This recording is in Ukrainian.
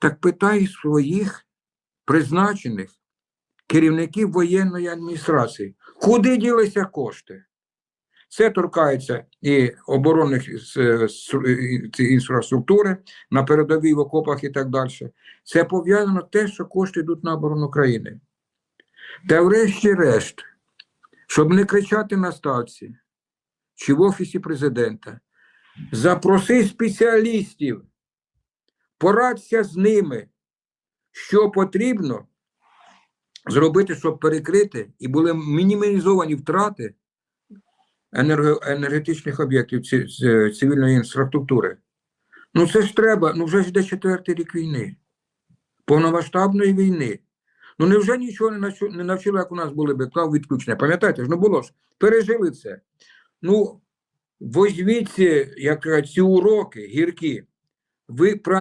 Так питай своїх призначених керівників воєнної адміністрації, куди ділися кошти? Це торкається і оборонних е, інфраструктури на передовій в окопах і так далі. Це пов'язано те, що кошти йдуть на оборону країни. Та врешті-решт, щоб не кричати на ставці чи в Офісі президента, запроси спеціалістів, порадься з ними, що потрібно зробити, щоб перекрити і були мінімізовані втрати енергетичних об'єктів цивільної інфраструктури. Ну це ж треба, ну вже ж йде четвертий рік війни, повномасштабної війни. Ну невже нічого не навчили, як у нас були беклав відключення? Пам'ятаєте ж, ну було ж, пережили це. Ну, візьміть ці, як ці уроки гіркі, ви